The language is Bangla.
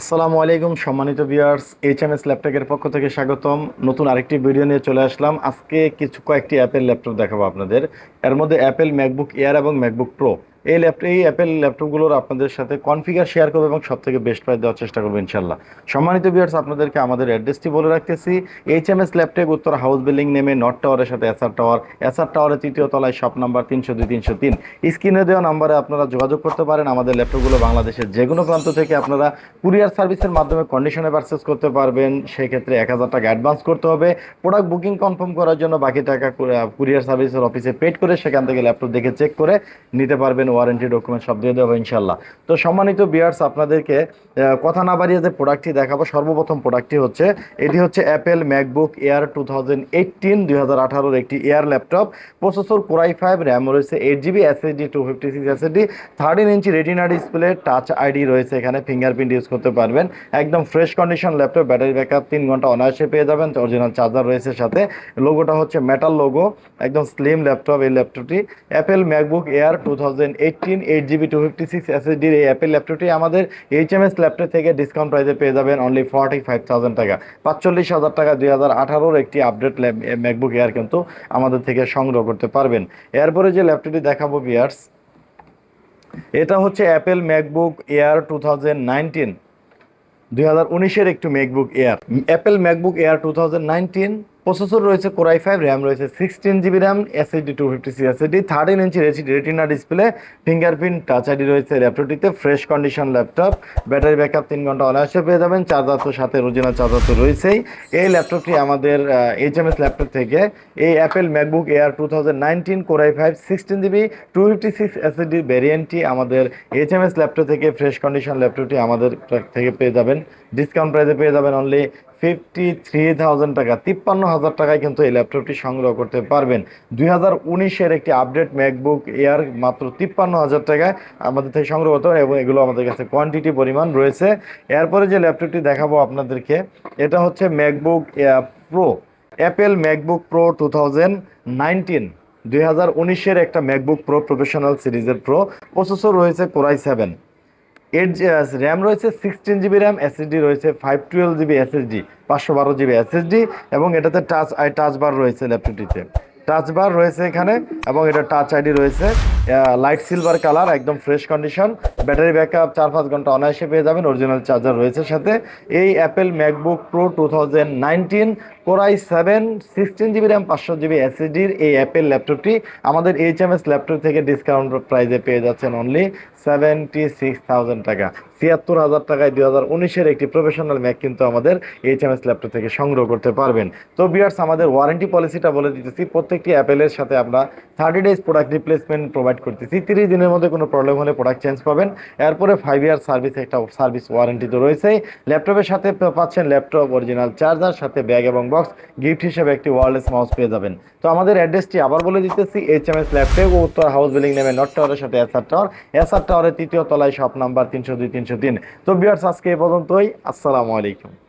আসসালামু আলাইকুম, সম্মানিত ভিউয়ার্স এইচ এম এস ল্যাপটপের পক্ষ থেকে স্বাগতম। নতুন আরেকটি ভিডিও নিয়ে চলে আসলাম। আজকে কিছু কয়েকটি অ্যাপেল ল্যাপটপ দেখাবো আপনাদের। এর মধ্যে অ্যাপেল ম্যাকবুক এয়ার এবং ম্যাকবুক প্রো এই ল্যাপটপ এই অ্যাপেল ল্যাপটপগুলোর আপনাদের সাথে কনফিগার শেয়ার করব এবং সব থেকে বেস্ট প্রাইস দেওয়ার চেষ্টা করব ইনশাল্লাহ সম্মানিত ভিউয়ার্স আপনাদেরকে আমাদের অ্যাড্রেসটি বলে রাখতেছি। এইচ এম এস ল্যাপটপ, উত্তর হাউস বিল্ডিং নেমে নর্থ টাওয়ারের সাথে এসআর টাওয়ার এসআর টাওয়ারের তৃতীয় তলায় শপ নাম্বার তিনশো দুই, তিনশো তিন। স্ক্রিনে দেওয়া নাম্বারে আপনারা যোগাযোগ করতে পারেন। আমাদের ল্যাপটপগুলো বাংলাদেশের যে কোনো প্রান্ত থেকে আপনারা কুরিয়ার সার্ভিসের মাধ্যমে কন্ডিশনে পারচেস করতে পারবেন। সেক্ষেত্রে এক হাজার টাকা অ্যাডভান্স করতে হবে। প্রোডাক্ট বুকিং কনফার্ম করার জন্য বাকি টাকা কুরিয়ার সার্ভিসের অফিসে পেড করে সেখান থেকে ল্যাপটপ দেখে চেক করে নিতে পারবেন। ওয়ারেন্টি ডকুমেন্ট সব দিয়ে দেবো ইনশাল্লাহ তো সম্মানিত বিয়ার্স আপনাদেরকে কথা না বাড়িয়ে যে প্রোডাক্টটি দেখাবো, সর্বপ্রথম প্রোডাক্টটি হচ্ছে, এটি হচ্ছে Apple MacBook Air two thousand eighteen দুই হাজার আঠারোর একটি Air laptop processor Core i five RAM রয়েছে eight GB SSD two fifty six SSD thirteen inch Retina display Touch ID রয়েছে এখানে ফিঙ্গারপ্রিন্ট ইউজ করতে পারবেন। একদম fresh condition laptop battery backup তিন ঘণ্টা অনায়াসে পেয়ে যাবেন অরিজিনাল চার্জার রয়েছে সাথে। লোগোটা হচ্ছে মেটাল লোগো একদম স্লিম ল্যাপটপ এই ল্যাপটপটি Apple MacBook Air two thousand eighteen eight GB two fifty six এসএসডির এই অ্যাপেল ল্যাপটপটি আমাদের এইচ এম এস ল্যাপটপ থেকে ডিসকাউন্ট প্রাইসে পেয়ে যাবেন অনলি ফর্টি ফাইভ থাউজেন্ড টাকা। পাঁচচল্লিশ হাজার টাকা দুই হাজার আঠারোর একটি আপডেট ম্যাকবুক এয়ার কিন্তু আমাদের থেকে সংগ্রহ করতে পারবেন। এরপরে যে ল্যাপটপটি দেখাবো বিয়ার্স এটা হচ্ছে Apple MacBook Air two thousand nineteen দুই হাজার উনিশের একটু MacBook Air Apple MacBook Air two thousand nineteen processor রয়েছে কোরাই ফাইভ র্যাম রয়েছে sixteen GB RAM SSD two fifty C SSD thirteen inch Retina display fingerprint Touch ID রয়েছে ল্যাপটপটিতে fresh condition laptop battery backup তিন ঘণ্টা অনায়াসে পেয়ে যাবেন চার্জার তো সাথে অরিজিনাল চার্জার তো রয়েছেই। এই ল্যাপটপটি আমাদের এইচ এম এস ল্যাপটপ থেকে, এই Apple MacBook Air two thousand nineteen Core i five sixteen GB two fifty six SSD ভ্যারিয়েন্টটি আমাদের এইচ এম এস ল্যাপটপ থেকে ফ্রেশ কন্ডিশন ল্যাপটপটি আমাদের থেকে পেয়ে যাবেন। ডিসকাউন্ট প্রাইসে পেয়ে যাবেন অনলি ফিফটি থ্রি থাউজেন্ড টাকা, তিপ্পান্ন হাজার টাকায় কিন্তু এই ল্যাপটপটি সংগ্রহ করতে পারবেন। দুই হাজার উনিশের একটি আপডেট ম্যাকবুক এয়ার মাত্র তিপ্পান্ন হাজার টাকায় আমাদের থেকে সংগ্রহ করতে পারে এবং এগুলো আমাদের কাছে কোয়ান্টিটি পরিমাণ রয়েছে। এরপরে যে ল্যাপটপটি দেখাবো আপনাদেরকে, এটা হচ্ছে MacBook Pro Apple MacBook Pro two thousand nineteen দুই হাজার উনিশের একটা ম্যাকবুক প্রো প্রফেশনাল সিরিজের প্রো প্রসেসর রয়েছে Core i seven eight RAM রয়েছে সিক্সটিন জিবি র্যাম এসএসডি রয়েছে ফাইভ টুয়েলভ জিবি এসএসডি পাঁচশো বারো জিবি এসএসডি এবং এটাতে টাচ আই টাচ বার রয়েছে ল্যাপটপটিতে টাচ বার রয়েছে এখানে এবং এটা টাচ আইডি রয়েছে। লাইট সিলভার কালার একদম ফ্রেশ কন্ডিশন ব্যাটারি ব্যাকআপ চার পাঁচ ঘণ্টা অনায়াসে পেয়ে যাবেন অরিজিনাল চার্জার রয়েছে সাথে। এই Apple MacBook Pro two thousand nineteen Core i seven sixteen GB RAM পাঁচশো জিবি এসএসডির এই অ্যাপের ল্যাপটপটি আমাদের এইচ এম এস ল্যাপটপ থেকে ডিসকাউন্ট প্রাইজে পেয়ে যাচ্ছেন অনলি সেভেন্টি সিক্স থাউজেন্ড টাকা। ছিয়াত্তর হাজার টাকায় দুই হাজার উনিশের একটি প্রফেশনাল ম্যাক কিন্তু আমাদের এইচ এম এস ল্যাপটপ থেকে সংগ্রহ করতে পারবেন। তো বিয়ার্স আমাদের ওয়ারেন্টি পলিসিটা বলে দিতেছি, প্রত্যেকটি অ্যাপেলের সাথে আমরা thirty days product replacement provide করতেছি। তিরিশ দিনের মধ্যে কোনো প্রবলেম হলে প্রোডাক্ট চেঞ্জ পাবেন। এরপরে ফাইভ ইয়ার সার্ভিস একটা সার্ভিস ওয়ারেন্টি তো রয়েছেই। ল্যাপটপের সাথে পাচ্ছেন ল্যাপটপ অরিজিনাল চার্জার সাথে ব্যাগ এবং বক্স গিফট হিসেবে একটি ওয়ারলেস মাউস পেয়ে যাবেন। তো আমাদের অ্যাড্রেসটি আবার বলে দিতেছি এইচ এম এস ল্যাপটপ ও উত্তর হাউস বিল্ডিং নেমে নর্থ টাওয়ারের সাথে এসআর টাওয়ার এসআর টাওয়ারের তৃতীয় তলায় শপ নাম্বার তিনশো দুই, তিনশো তিন। তো বিয়ার্স আজকে এ পর্যন্তই। আসসালামু আলাইকুম।